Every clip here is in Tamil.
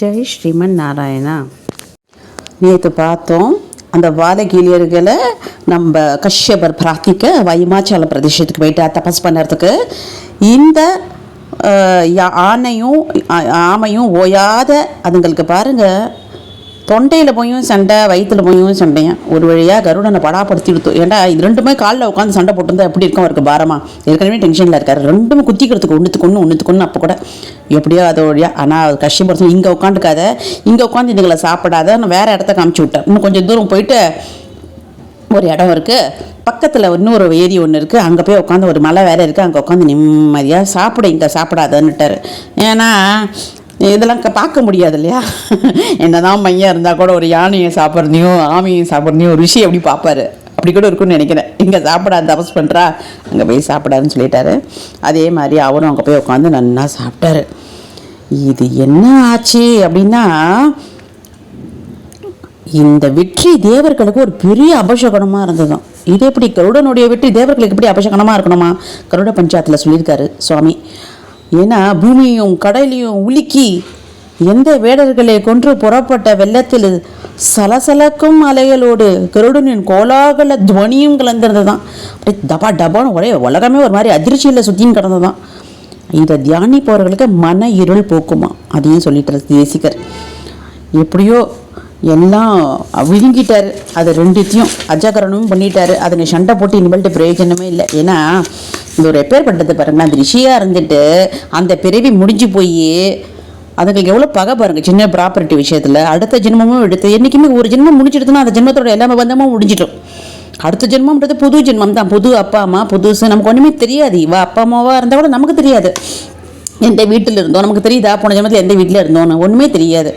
ஜெய் ஸ்ரீமன் நாராயணா நேற்று பார்த்தோம் அந்த வாதகீழியர்களை நம்ம கஷ்யபர் பிரார்த்திக்க வைமாச்சல பிரதேசத்துக்கு போயிட்டா தபஸ் பண்ணுறதுக்கு. இந்த ஆணையும் யா- ஆமையும் ஓயாத அதுங்களுக்கு பாருங்க. தொண்டையில் போயும் சண்டை வயிற்றுல போயும் சண்டையும் ஒரு வழியாக கருடனை படாப்படுத்தி எடுத்தோம் ஏன்டா இது ரெண்டுமே காலில் உட்காந்து சண்டை போட்டிருந்தா எப்படி இருக்கும் அவருக்கு பாரமா? ஏற்கனவே டென்ஷனில் இருக்காரு. ரெண்டுமே குத்திக்கிறதுக்கு ஒன்றுத்துக்கு ஒன்று ஒன்றுத்துக்கு ஒன்று அப்போ கூட. எப்படியோ அது வழியாக ஆனால் கஷ்டப்படுத்து இங்கே உட்காந்துக்காத இங்கே உட்காந்து இதுங்களை சாப்பிடாத நான் வேறு இடத்த காமிச்சு விட்டேன். இன்னும் கொஞ்சம் தூரம் போயிட்டு ஒரு இடம் இருக்குது பக்கத்தில் இன்னொரு ஏரி ஒன்று இருக்குது அங்கே போய் உட்காந்து ஒரு மலை வேறு இருக்குது அங்கே உட்காந்து நிம்மதியாக சாப்பிட இங்கே சாப்பிடாதன்னுட்டார். ஏன்னா இதெல்லாம் க- பார்க்க முடியாது இல்லையா? என்னதான் மையம் இருந்தால் கூட ஒரு யானையை சாப்பிட்றதையும் ஆமையும் சாப்பிட்றதையும் ஒரு விஷயம் எப்படி பார்ப்பாரு? அப்படி கூட இருக்கும்னு நினைக்கிறேன். இங்கே சாப்பிடாது தபஸ் பண்ணுறா அங்கே போய் சாப்பிடாதுன்னு சொல்லிட்டாரு. அதே மாதிரி அவரும் அங்கே போய் உட்காந்து நல்லா சாப்பிட்டாரு. இது என்ன ஆச்சு அப்படின்னா இந்த வெற்றி தேவர்களுக்கு ஒரு பெரிய அபசகனமாக இருந்ததும் இது எப்படி கருடனுடைய வெற்றி தேவர்களுக்கு எப்படி அபசகனமாக இருக்கணுமா? கருட பஞ்சாயத்தில் சொல்லியிருக்காரு சுவாமி. ஏன்னா பூமியும் கடலையும் உலுக்கி எந்த வேடர்களை கொன்று புறப்பட்ட வெள்ளத்தில் சலசலக்கும் அலைகளோடு கருடனின் கோலாகல துவனியும் கலந்திருந்ததான் அப்படி டபா டபான்னு ஒரே உலகமே ஒரு மாதிரி அதிர்ச்சியில் சுற்றின்னு கிடந்ததான் இதை தியானிப்பவர்களுக்கு மன இருள் போக்குமா? அதையும் சொல்லிட்டார் தேசிகர். எப்படியோ எல்லாம் விழுங்கிட்டார் அது ரெண்டுத்தையும் அஜாகரணமும் பண்ணிட்டாரு. அதனை சண்டை போட்டு இனிமேல்ட்டு பிரயோஜனமே இல்லை. ஏன்னா இந்த ஒரு ரிப்பேர் பண்ணுறது பாருங்களேன். அந்த ரிஷியாக இருந்துட்டு அந்த பிறவி முடிஞ்சு போய் அதுங்களுக்கு எவ்வளோ பகை பாருங்க. சின்ன ப்ராப்பர்ட்டி விஷயத்தில். அடுத்த ஜென்மமும் எடுத்து என்றைக்குமே ஒரு ஜென்மம் முடிச்சிடுதுன்னா அந்த ஜென்மத்தோட எல்லா பந்தமும் முடிஞ்சிட்டோம் அடுத்த ஜென்மம்ன்றது புது ஜென்மம் தான் புது அப்பா அம்மா புதுசு நமக்கு ஒன்றுமே தெரியாது. இவ அப்பா அம்மாவாக இருந்தால் கூட நமக்கு தெரியாது. எந்த வீட்டில் இருந்தோம் நமக்கு தெரியுதா? போன ஜென்மத்தில் எந்த வீட்டில் இருந்தோன்னு ஒன்றுமே தெரியாது.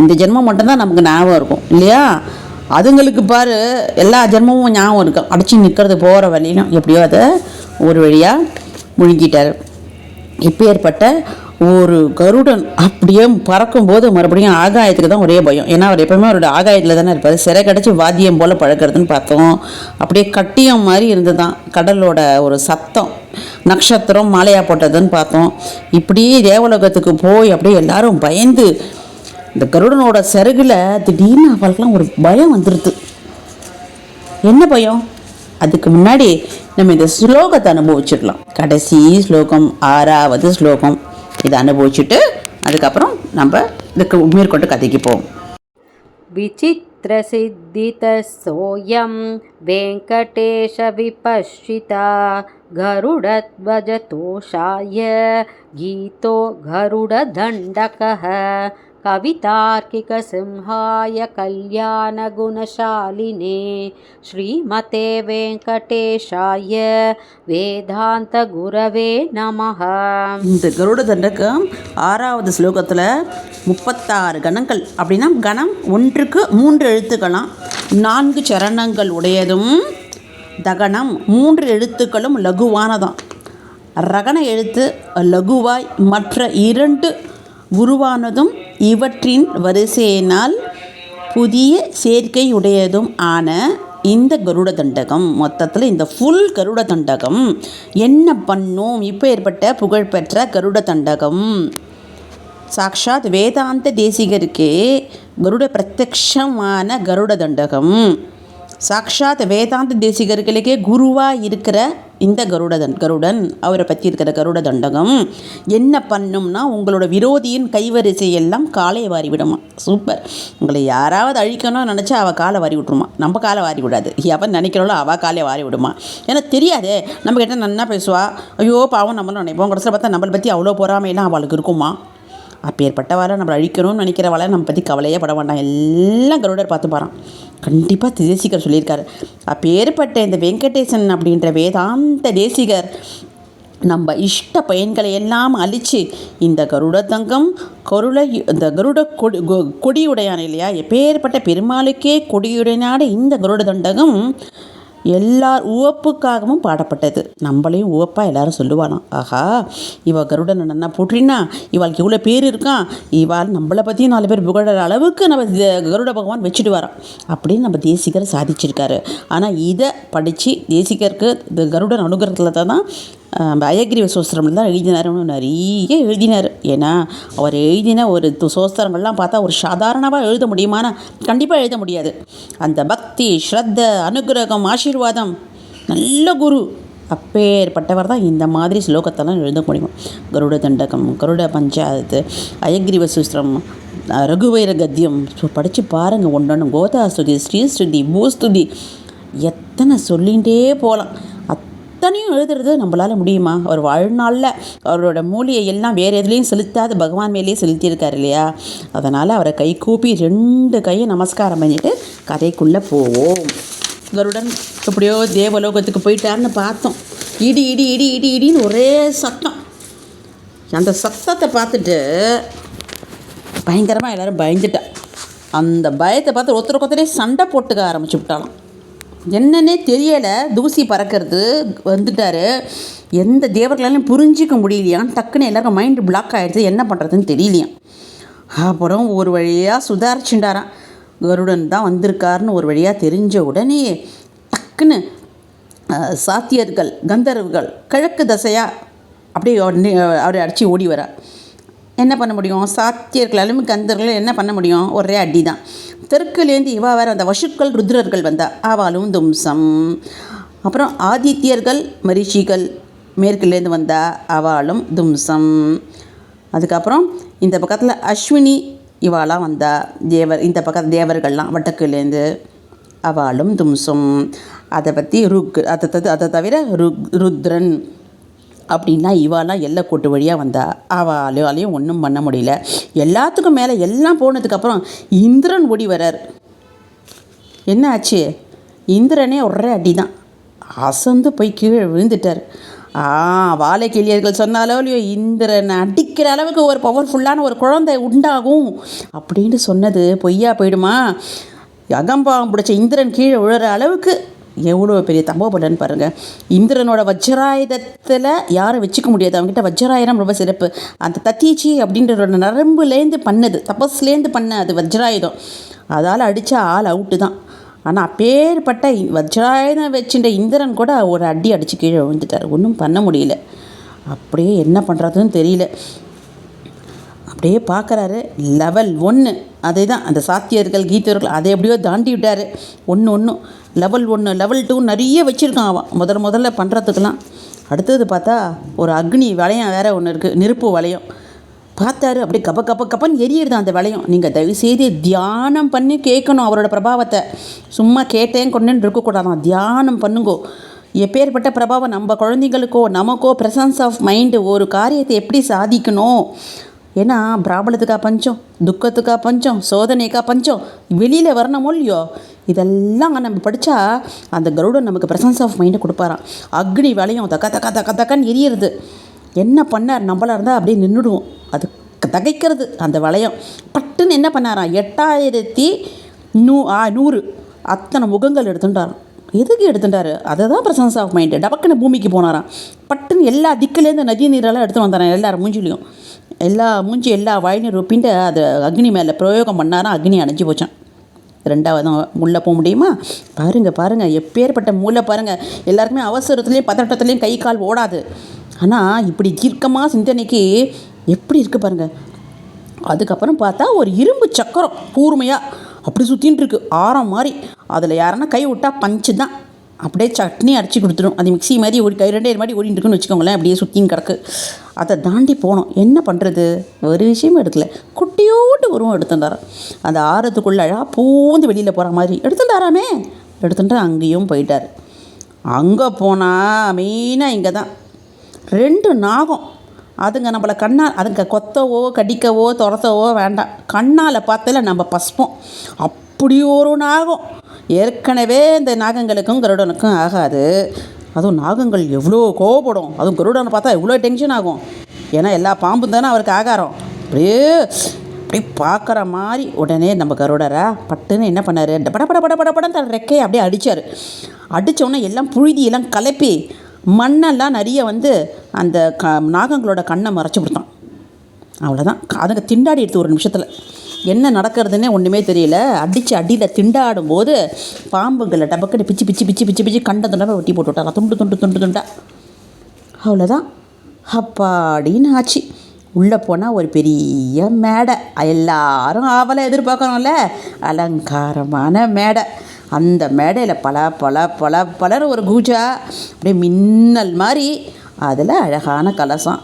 இந்த ஜென்மம் மட்டும்தான் நமக்கு ஞாபகம் இருக்கும். இல்லையா? அதுங்களுக்கு பாரு எல்லா ஜென்மமும் ஞாபகம் இருக்கும் அடிச்சு நிற்கிறது போகிற வழியிலும் எப்படியோ அதை ஒரு வழியாக முழுங்கிட்டார். இப்போ ஏற்பட்ட ஒரு கருடன் அப்படியே பறக்கும்போது மறுபடியும் ஆகாயத்துக்கு தான் ஒரே பயம். ஏன்னா அவர் எப்பவுமே அவரோட ஆகாயத்தில் தானே இருப்பார். சிறை கிடச்சி வாத்தியம் போல் பழக்கிறதுன்னு பார்த்தோம். அப்படியே கட்டியம் மாதிரி இருந்ததுதான். கடலோட ஒரு சத்தம் நட்சத்திரம் மாலையாக போட்டதுன்னு பார்த்தோம். இப்படியே தேவலோகத்துக்கு போய் அப்படியே எல்லாரும் பயந்து இந்த கருடனோட செருகில் திடீர்னு அவளுக்கெல்லாம் ஒரு பயம் வந்துடுது என்ன பயம்? அதுக்கு முன்னாடி நம்ம இந்த ஸ்லோகத்தை அனுபவிச்சிடலாம். கடைசி ஸ்லோகம் ஆறாவது ஸ்லோகம். இதை அனுபவிச்சுட்டு அதுக்கப்புறம் நம்ம இதுக்கு மேற்கொண்டு கதைக்குப்போம். விசித்திர சித்தித சோயம் வெங்கடேஷ விபஷிதா கருடத்வஜ தோஷாய கீதோ கருடதண்டக कवितार्किकसिंहाय कल्याणगुणशालिने श्रीमते वेङ्कटेशाय वेदान्तगुरवे नमः இந்த கருட தண்டகம் ஆறாவது ஸ்லோகத்தில் முப்பத்தாறு கணங்கள் அப்படின்னா கணம் ஒன்றுக்கு மூன்று எழுத்துக்களாம் நான்கு சரணங்கள் உடையதும் தகனம் மூன்று எழுத்துக்களும் லகுவானதாம் ரகண எழுத்து லகுவாய் மற்ற இரண்டு உருவானதும் இவற்றின் வரிசையினால் புதிய சேர்க்கையுடையதும் ஆன இந்த கருட தண்டகம் மொத்தத்தில் இந்த ஃபுல் கருட தண்டகம் என்ன பண்ணும்? இப்போ ஏற்பட்ட புகழ்பெற்ற கருட தண்டகம் சாக்ஷாத் வேதாந்த தேசிகருக்கே கருட பிரத்யக்ஷமான கருட தண்டகம் சாக்ஷாத் வேதாந்த தேசிகர்களுக்கே குருவாக இருக்கிற இந்த கருடதன் கருடன் அவரை பற்றி இருக்கிற கருட தண்டகம் என்ன பண்ணும்னா உங்களோட விரோதியின் கைவரிசை எல்லாம் காலை வாரி விடுமா சூப்பர். உங்களை யாராவது அழிக்கணும்னு நினச்சா அவள் காலை வாரி விட்ருமா நம்ம காலை வாரி விடாது எவன் நினைக்கிறாளோ அவள் காலை வாரி விடுமா ஏன்னா தெரியாதே நம்ம கிட்ட நன்னா பேசுவா. ஐயோ பாவம் நம்மளும் நினைப்போம். கடைசியில் பார்த்தா நம்மளை பற்றி அவ்வளோ பொறாமையெல்லாம் அவளுக்கு இருக்குமா. அப்பேற்பட்டவாளை நம்மளை அழிக்கணும்னு நினைக்கிறவாளை நம்ம பற்றி கவலையே பட வேண்டாம். எல்லாம் கருடர் பார்த்து பாரான் கண்டிப்பாக தேசிகர் சொல்லியிருக்காரு. அப்பேற்பட்ட இந்த வெங்கடேசன் அப்படின்ற வேதாந்த தேசிகர் நம்ம இஷ்ட பயன்களை எல்லாம் அழித்து இந்த கருட தங்கம் கருளை இந்த கருட கொடி கொ- இல்லையா? எப்பேற்பட்ட பெருமாளுக்கே கொடியுடையனான இந்த கருட தண்டகம் எல்லார் உவப்புக்காகவும் பாடப்பட்டது. நம்மளையும் உவப்பாக எல்லாரும் சொல்லுவாளாம் ஆஹா இவ கருடன் நன்னா போற்றினா இவாளுக்கு இவ்வளோ பேர் இருக்கான் இவாள் நம்மளை பற்றியும் நாலு பேர் புகழற அளவுக்கு நம்ம கருட பகவான் வச்சுட்டு வரோம் அப்படின்னு நம்ம தேசிகர் சாதிச்சிருக்காரு. ஆனால் இதை படித்து தேசிகருக்கு இந்த கருடன் அனுகிரகத்தில் தான் அஹ், அயக்ரீவ சோஸ்திரம்ல தான் எழுதினார் நிறைய எழுதினார். ஏன்னா அவர் எழுதின ஒரு து- சோஸ்திரங்கள்லாம் பார்த்தா ஒரு சாதாரணமாக எழுத முடியுமானா கண்டிப்பாக எழுத முடியாது. அந்த பக்தி ஸ்ரத்த அனுகிரகம் ஆசீர்வாதம் நல்ல குரு அப்பேற்பட்டவர் தான் இந்த மாதிரி ஸ்லோகத்தெல்லாம் எழுத முடியும். கருட தண்டகம் கருட பஞ்சாயத்து அயக்ரிவ சூஸ்திரம் ரகுவைர கத்தியம். ஸோ படித்து பாருங்கள் ஒன்றொன்று கோதாஸ்துதி ஸ்ரீஸ்துதி பூஸ்துதி எத்தனை சொல்லிகிட்டே போகலாம் அத்தனையும் எழுதுறது நம்மளால் முடியுமா? அவர் வாழ்நாளில் அவரோட மூலியை எல்லாம் வேறு எதுலேயும் செலுத்தாத பகவான் மேலேயே செலுத்தியிருக்காரு இல்லையா? அதனால் அவரை கை கூப்பி ரெண்டு கையை நமஸ்காரம் பண்ணிட்டு கதைக்குள்ளே போவோம். கருடன் எப்படியோ தேவலோகத்துக்கு போயிட்டாருன்னு பார்த்தோம். இடி இடி இடி இடி இடின்னு ஒரே சத்தம். அந்த சத்தத்தை பார்த்துட்டு பயங்கரமாக எல்லாரும் பயந்துட்டா. அந்த பயத்தை பார்த்து ஒருத்தருக்கு ஒருத்தரே சண்டை போட்டுக்க ஆரம்பிச்சு விட்டாலாம். என்னன்னே தெரியலை. தூசி பறக்கிறது வந்துட்டார். எந்த தேவர்களாலையும் புரிஞ்சிக்க முடியலையாம் டக்குன்னு எல்லாருக்கும் மைண்டு பிளாக் ஆகிடுது என்ன பண்ணுறதுன்னு தெரியலையாம் அப்புறம் ஒரு வழியாக சுதாரிச்சுண்டாராம் கருடன் தான் வந்திருக்காருன்னு ஒரு வழியாக தெரிஞ்ச உடனே டக்குன்னு சாத்தியர்கள் கந்தர்வர்கள் கிழக்கு தசையாக அப்படியே அவரை அடித்து ஓடி வரா என்ன பண்ண முடியும்? சாத்தியர்களாலும் கந்தர்களும் என்ன பண்ண முடியும்? ஒரே அடி தான் தெற்குலேருந்து இவா வேறு அந்த வசுக்கள் ருத்ரர்கள் வந்தா. ஆவாலும் தும்சம். அப்புறம் ஆதித்யர்கள் மரிஷிகள் மேற்குலேருந்து வந்தா. அவாளும் தும்சம். அதுக்கப்புறம் இந்த பக்கத்தில் அஸ்வினி இவாளாம் வந்தா. தேவர் இந்த பக்கத்து தேவர்கள்லாம் வட்டக்குலேருந்து அவாளும் தும்சம். அதை பற்றி ருக் அதை அதை தவிர ருக் ருத்ரன் அப்படின்னா இவாலாம் கூட்டு வழியாக வந்தா. அவளாலையும் ஒன்றும் பண்ண முடியல. எல்லாத்துக்கும் மேலே எல்லாம் போனதுக்கப்புறம் இந்திரன் ஓடி வரார் என்ன ஆச்சு? இந்திரனே ஒரே அடி தான் அசந்து போய் கீழே விழுந்துட்டார். ஆ வாழை கிளியர்கள் சொன்னாலோ இல்லையோ இந்திரனை அடிக்கிற அளவுக்கு ஒரு பவர்ஃபுல்லான ஒரு குழந்தை உண்டாகும் அப்படின்னு சொன்னது பொய்யா போயிடுமா? அகம்பாவம் பிடிச்ச இந்திரன் கீழே விழுற அளவுக்கு எவ்வளோ பெரிய தம்போபலன்னு பாருங்கள் இந்திரனோட வஜ்ராயுதத்தில் யாரும் வச்சுக்க முடியாது. அவங்ககிட்ட வஜ்ராயுதம் ரொம்ப சிறப்பு. அந்த தத்தீச்சி அப்படின்றதோட நரம்புலேருந்து பண்ணது. தபஸ்லேருந்து பண்ண அது வஜ்ராயுதம். அதால் அடித்தா ஆள் அவுட்டு தான். ஆனால் அப்பேற்பட்ட வஜ்ராயுதம் வச்சுட்ட இந்திரன் கூட ஒரு அடி அடித்து கீழே விழுந்துட்டார். ஒன்றும் பண்ண முடியல. அப்படியே என்ன பண்ணுறதுன்னு தெரியல. அப்படியே பார்க்குறாரு. லெவல் ஒன்று அதே தான் அந்த சாத்தியர்கள் கீதர்கள் அதை எப்படியோ தாண்டி விட்டார். ஒன்று ஒன்றும் லெவல் ஒன்று லெவல் டூ நிறைய வச்சுருக்கான் அவன். முதல் முதல்ல பண்ணுறதுக்கெல்லாம் அடுத்தது பார்த்தா ஒரு அக்னி வளையம் வேறு ஒன்று இருக்குது நெருப்பு வளையம். பார்த்தாரு அப்படியே கப கப கப்பன்னு எரியுது அந்த வளையம். நீங்கள் தயவுசெய்து தியானம் பண்ணி கேட்கணும் அவரோட பிரபாவத்தை. சும்மா கேட்டேன் கொண்டேன்னு இருக்கக்கூடாதான். தியானம் பண்ணுங்கோ. எப்பேற்பட்ட பிரபாவம்? நம்ம குழந்தைங்களுக்கோ நமக்கோ ப்ரெசன்ஸ் ஆஃப் மைண்டு ஒரு காரியத்தை எப்படி சாதிக்கணும்? ஏன்னா பிராபலத்துக்கா பஞ்சம் துக்கத்துக்கா பஞ்சம் சோதனைக்கா பஞ்சம் வெளியில் வரணுமோ இல்லையோ இதெல்லாம் நம்ம படித்தா அந்த கருடன் நமக்கு ப்ரெசன்ஸ் ஆஃப் மைண்டை கொடுப்பாராம். அக்னி வளையம் தக்க தக்க தக்க தக்கன்னு எரியிறது. என்ன பண்ணார்? நம்மளா இருந்தால் அப்படியே நின்றுடுவோம் அது தகைக்கிறது அந்த வளையம். பட்டுன்னு என்ன பண்ணாராம்? எட்டாயிரத்தி நூ ஆ நூறு. அத்தனை முகங்கள் எடுத்துட்டாராம். எதுக்கு எடுத்துட்டாரு? அதை தான் ப்ரெசன்ஸ் ஆஃப் மைண்டு டபக்குன்னு பூமிக்கு போனாராம். பட்டுன்னு எல்லா திக்கிலேருந்து நதி நீரெல்லாம் எடுத்து வந்தாரான் எல்லாரும் மூஞ்சிலையும். எல்லா மூஞ்சி எல்லா வாயிலையும் ரொப்பின்ட்டு அது அக்னி மேலே பிரயோகம் பண்ணாராம் அக்னி அணைஞ்சு போச்சான் ரெண்டாவது உள்ளே போக முடியுமா? பாருங்கள் பாருங்கள் எப்பேற்பட்ட மூளை பாருங்கள் எல்லாருக்குமே அவசரத்துலேயும் பதட்டத்துலேயும் கை கால் ஓடாது. ஆனால் இப்படி தீர்க்கமாக சிந்தனைக்கு எப்படி இருக்குது பாருங்கள் அதுக்கப்புறம் பார்த்தா ஒரு இரும்பு சக்கரம் கூர்மையாக அப்படி சுற்றின்னு இருக்கு. ஆரம் மாதிரி அதில் யாருன்னா கை விட்டால் பஞ்சு தான். அப்படியே சட்னி அரைச்சி கொடுத்துரும். அது மிக்ஸி மாதிரி ஓடி கை ரெண்டே மாதிரி ஓடிட்டுருக்குன்னு வச்சுக்கோங்களேன். அப்படியே சுற்றின்னு கிடக்கு. அதை தாண்டி போனோம். என்ன பண்ணுறது ஒரு விஷயமும் எடுக்கல. குட்டியோட்டு உருவம் எடுத்துட்டாராம் அந்த ஆறத்துக்குள்ளே அழகாக பூந்து வெளியில் போகிற மாதிரி எடுத்துட்டாராமே எடுத்துட்டு அங்கேயும் போயிட்டார். அங்கே போனால் மெயினாக இங்கே தான் ரெண்டு நாகம். அதுங்க நம்மளை கண்ணால் அதுங்க கொத்தவோ கடிக்கவோ துரத்தவோ வேண்டாம். கண்ணால் பார்த்தால நம்ம பசுப்போம் அப்படி ஒரு நாகம். ஏற்கனவே இந்த நாகங்களுக்கும் கருடனுக்கும் ஆகாது. அதுவும் நாகங்கள் எவ்வளோ கோவப்படும். அதுவும் கருடனை பார்த்தா எவ்வளோ டென்ஷன் ஆகும். ஏன்னா எல்லா பாம்பும் தானே அவருக்கு ஆகாரம். அப்படியே அப்படியே பார்க்குற மாதிரி உடனே நம்ம கருடரை பட்டுன்னு என்ன பண்ணார்? பட பட பட பட படம் தன் ரெக்கையை அப்படியே அடித்தார் அடித்தோடனே எல்லாம் புழுதி எல்லாம் கலப்பி மண்ணெல்லாம் நிறைய வந்து அந்த க நாகங்களோட கண்ணை மறைச்சி கொடுத்தான். அவ்வளோதான் அதுங்க திண்டாடி எடுத்து ஒரு நிமிஷத்தில் என்ன நடக்கிறதுனே ஒன்றுமே தெரியல. அடித்து அடியில் திண்டாடும் போது பாம்புங்களை டபக்குன்னு பிச்சு பிச்சு பிச்சு பிச்சு பிச்சு கண்ட துண்டாக வெட்டி போட்டு விட்டாங்க. துண்டு துண்டு துண்டு துண்டா. அவ்வளோதான் அப்பாடின்னு ஆச்சு. உள்ளே போனால் ஒரு பெரிய மேடை. எல்லாரும் ஆவலை எதிர்பார்க்கணும்ல. அலங்காரமான மேடை. அந்த மேடையில் பல பல பல பலர் ஒரு கூஜா அப்படியே மின்னல் மாதிரி அதில் அழகான கலசம்.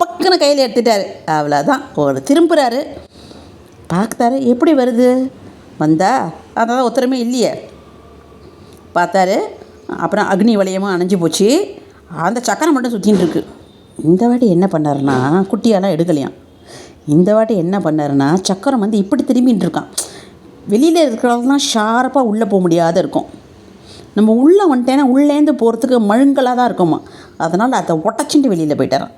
பக்கன்னு கையில் எடுத்துட்டாரு. அவ்வளோதான் ஒரு திரும்புகிறாரு பார்த்தாரு எப்படி வருது? வந்தா அதான் ஒருத்தருமே இல்லையே. பார்த்தாரு அப்புறம் அக்னி வளையமும் அணைஞ்சு போச்சு. அந்த சக்கரம் மட்டும் சுற்றின்னு இருக்கு. இந்த வாட்டி என்ன பண்ணாருன்னா குட்டியாலாம் எடுக்கலையாம். இந்த வாட்டி என்ன பண்ணாருன்னா சக்கரம் வந்து இப்படி திரும்பின்னு இருக்கான் வெளியில் இருக்கிறவங்களாம் ஷார்ப்பாக உள்ளே போக முடியாத இருக்கும். நம்ம உள்ளே வந்துட்டேன்னா உள்ளேந்து போகிறதுக்கு மழுங்கலாக தான் இருக்குமா? அதனால் அதை உடச்சிட்டு வெளியில் போயிட்டாரான்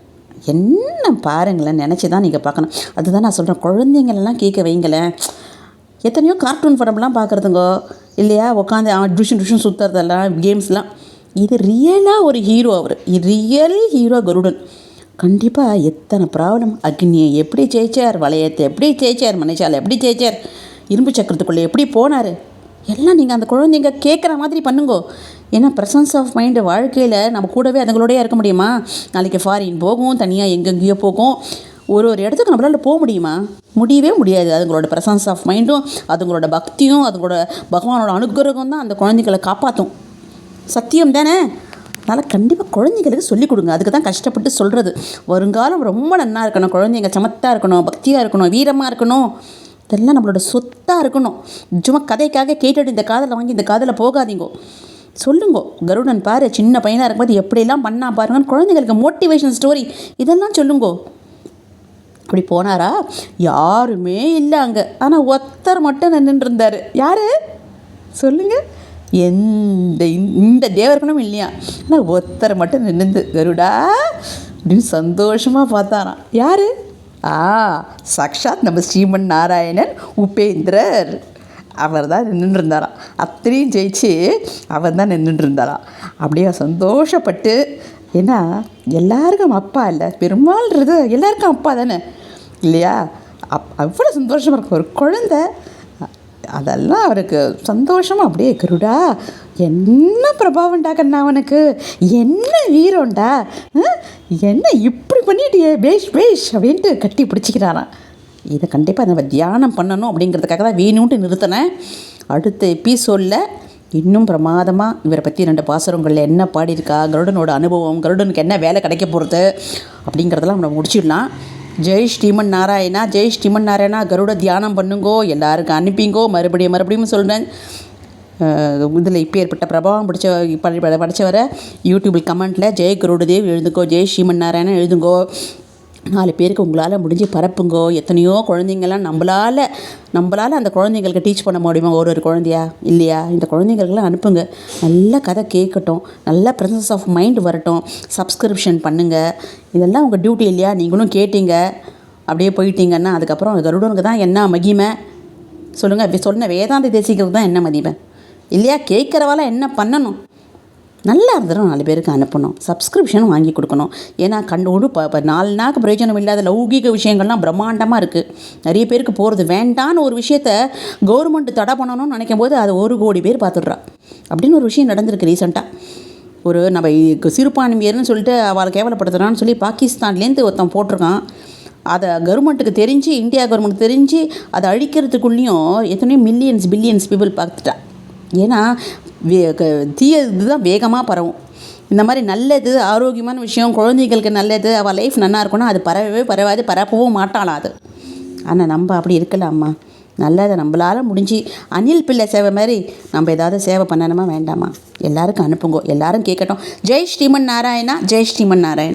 என்ன பாருங்களேன் நினச்சி தான் நீங்கள் பார்க்கணும். அதுதான் நான் சொல்கிறேன் குழந்தைங்களெல்லாம் கேட்க வைங்களேன். எத்தனையோ கார்ட்டூன் படம்லாம் பார்க்குறதுங்கோ இல்லையா? உட்காந்து டியூஷன் டுஷன் சுற்றுறதெல்லாம் கேம்ஸ்லாம் இது ரியலாக ஒரு ஹீரோ அவர். Real hero Garudan. கண்டிப்பாக எத்தனை ப்ராப்ளம் அக்னியை எப்படி ஜெயிச்சார் வளையத்தை எப்படி ஜெயிச்சார் மனுஷால் எப்படி ஜெயிச்சார் இரும்பு சக்கரத்துக்குள்ளே எப்படி போனார்? எல்லாம் நீங்கள் அந்த குழந்தைங்க கேட்குற மாதிரி பண்ணுங்கோ. ஏன்னா ப்ரெசன்ஸ் ஆஃப் மைண்டு வாழ்க்கையில் நம்ம கூடவே அதுங்களோடய இருக்க முடியுமா? நாளைக்கு ஃபாரின் போகும் தனியாக எங்கெங்கேயோ போகும். ஒரு ஒரு இடத்துக்கு நம்மளால் போக முடியுமா? முடியவே முடியாது. அதுங்களோட ப்ரெசன்ஸ் ஆஃப் மைண்டும் அதுங்களோட பக்தியும் அதுங்களோட பகவானோட அனுகிரகம் தான் அந்த குழந்தைகளை காப்பாற்றும் சத்தியம் தானே? அதனால் கண்டிப்பாக குழந்தைங்களுக்கு சொல்லிக் கொடுங்க. அதுக்கு தான் கஷ்டப்பட்டு சொல்கிறது வருங்காலம் ரொம்ப நன்னா இருக்கணும். குழந்தைங்க சமத்தாக இருக்கணும் பக்தியாக இருக்கணும் வீரமாக இருக்கணும். இதெல்லாம் நம்மளோட சொத்தாக இருக்கணும். சும்மா கதைக்காக கேட்டுட்டு இந்த காதில் வாங்கி இந்த காதில் போகாதீங்கோ. சொல்லுங்கோ கருடன் பாரு சின்ன பையனாக இருக்கும்போது எப்படியெல்லாம் பண்ணா பாருங்கன்னு குழந்தைங்களுக்கு மோட்டிவேஷன் ஸ்டோரி இதெல்லாம் சொல்லுங்கோ. அப்படி போனாரா? யாருமே இல்லை அங்கே. ஆனால் ஒத்தர் மட்டும் நின்றுருந்தார். இருந்தார் யார்? சொல்லுங்கள் எந்த இந்த தேவர்களும் இல்லையா? ஆனால் ஒத்தர் மட்டும் நின்று கருடா அப்படின்னு சந்தோஷமாக பார்த்தாராம். யார்? ஆ சாக்ஷாத் நம்ம ஸ்ரீமன் நாராயணன் உபேந்திரர். அவர் தான் நின்றுருந்தாராம். அத்தனையும் ஜெயிச்சு அவர் தான் நின்றுருந்தாராம். அப்படியே சந்தோஷப்பட்டு ஏன்னா எல்லாருக்கும் அப்பா இல்லை. பெருமாள்ன்றது எல்லாருக்கும் அப்பா தானே. இல்லையா? அப் அவ்வளோ சந்தோஷமாக இருக்கும். ஒரு குழந்த அதெல்லாம் அவருக்கு சந்தோஷமாக அப்படியே கருடா என்ன பிரபாவம்டா கண்ணா அவனுக்கு என்ன வீரம்டா? என்ன இப்படி பண்ணிட்டியே பேஷ் பேஷ் அப்படின்ட்டு கட்டி பிடிச்சிக்கிறாராம் இதை கண்டிப்பாக நம்ம தியானம் பண்ணணும் அப்படிங்கிறதுக்காக தான் வேணும்ட்டு நிறுத்தினேன். அடுத்த எபிசோடில் இன்னும் பிரமாதமாக இவரை பற்றி ரெண்டு பாசுரங்களில் என்ன பாடியிருக்கா கருடனோட அனுபவம் கருடனுக்கு என்ன வேலை கிடைக்க போகிறது அப்படிங்கிறதெல்லாம் நம்ம முடிச்சிடலாம். ஜெய் ஸ்ரீமன் நாராயணா ஜெய் ஸ்ரீமன் நாராயணா கருட தியானம் பண்ணுங்கோ எல்லாருக்கும் அனுப்பிங்கோ மறுபடியும் மறுபடியும் சொல்கிறேன் இதில் இப்போ ஏற்பட்ட பிரபாவம் பிடிச்ச படி படி- யூடியூபில் கமெண்ட்டில் ஜெய் குருடுதேவ் எழுதுங்கோ ஜெய் ஸ்ரீமன் நாராயணன் எழுதுங்கோ நாலு பேருக்கு உங்களால் முடிஞ்சு பரப்புங்கோ. எத்தனையோ குழந்தைங்கள்லாம் நம்மளால் நம்மளால் அந்த குழந்தைங்களுக்கு டீச் பண்ண முடியுமா? ஒரு ஒரு குழந்தையா? இல்லையா? இந்த குழந்தைங்களுக்கெல்லாம் அனுப்புங்க. நல்ல கதை கேட்கட்டும். நல்ல ப்ரெசன்ஸ் ஆஃப் மைண்ட் வரட்டும். சப்ஸ்கிரிப்ஷன் பண்ணுங்கள் இதெல்லாம் உங்கள் டியூட்டி இல்லையா? நீங்களும் கேட்டீங்க. அப்படியே போயிட்டீங்கன்னா அதுக்கப்புறம் கருடனுக்கு தான் என்ன மகிமை? சொல்லுங்கள் அப்படி சொன்ன வேதாந்த தேசிகளுக்கு தான் என்ன மதிமை இல்லையா? கேட்குறவாலாம் என்ன பண்ணணும்? நல்லா இருந்துடும் நாலு பேருக்கு அனுப்பணும். சப்ஸ்கிரிப்ஷனும் வாங்கி கொடுக்கணும். ஏன்னா கண்டோடு இப்போ இப்போ நாலு நாளுக்கு பிரயோஜனம் இல்லாத லௌகீக விஷயங்கள்லாம் பிரம்மாண்டமாக இருக்குது நிறைய பேருக்கு போகிறது வேண்டான்னு ஒரு விஷயத்த கவர்மெண்ட் தடை பண்ணணும்னு நினைக்கும் போது அது ஒரு கோடி பேர் பார்த்துடுறா. அப்படின்னு ஒரு விஷயம் நடந்திருக்கு ரீசெண்டாக ஒரு நம்ம சிறுபான்மையர்னு சொல்லிட்டு அவளை கேவலப்படுத்துகிறான்னு சொல்லி பாகிஸ்தான்லேருந்து ஒருத்தன் போட்டிருக்கான். அதை கவர்மெண்ட்டுக்கு தெரிஞ்சு இந்தியா கவர்மெண்ட் தெரிஞ்சு அதை அழிக்கிறதுக்குள்ளேயும் எத்தனையோ மில்லியன்ஸ் பில்லியன்ஸ் பீப்புள் பார்த்துட்டா. ஏன்னா வே க- தீய இதுதான் வேகமாக பரவும். இந்த மாதிரி நல்லது ஆரோக்கியமான விஷயம் குழந்தைகளுக்கு நல்லது அவள் லைஃப் நல்லா இருக்கும்னா அது பரவவே பரவாது பரப்பவும் மாட்டாளாம் அது. ஆனால் நம்ம அப்படி இருக்கலாம்மா நல்லதை நம்மளால் முடிஞ்சு அணில் பிள்ளை சேவை மாதிரி நம்ம ஏதாவது சேவை பண்ணணுமா வேண்டாமா? எல்லாருக்கும் அனுப்புங்கோ எல்லாரும் கேட்கட்டும். ஜெய் ஸ்ரீமன் நாராயணா ஜெய் ஸ்ரீமன் நாராயணா.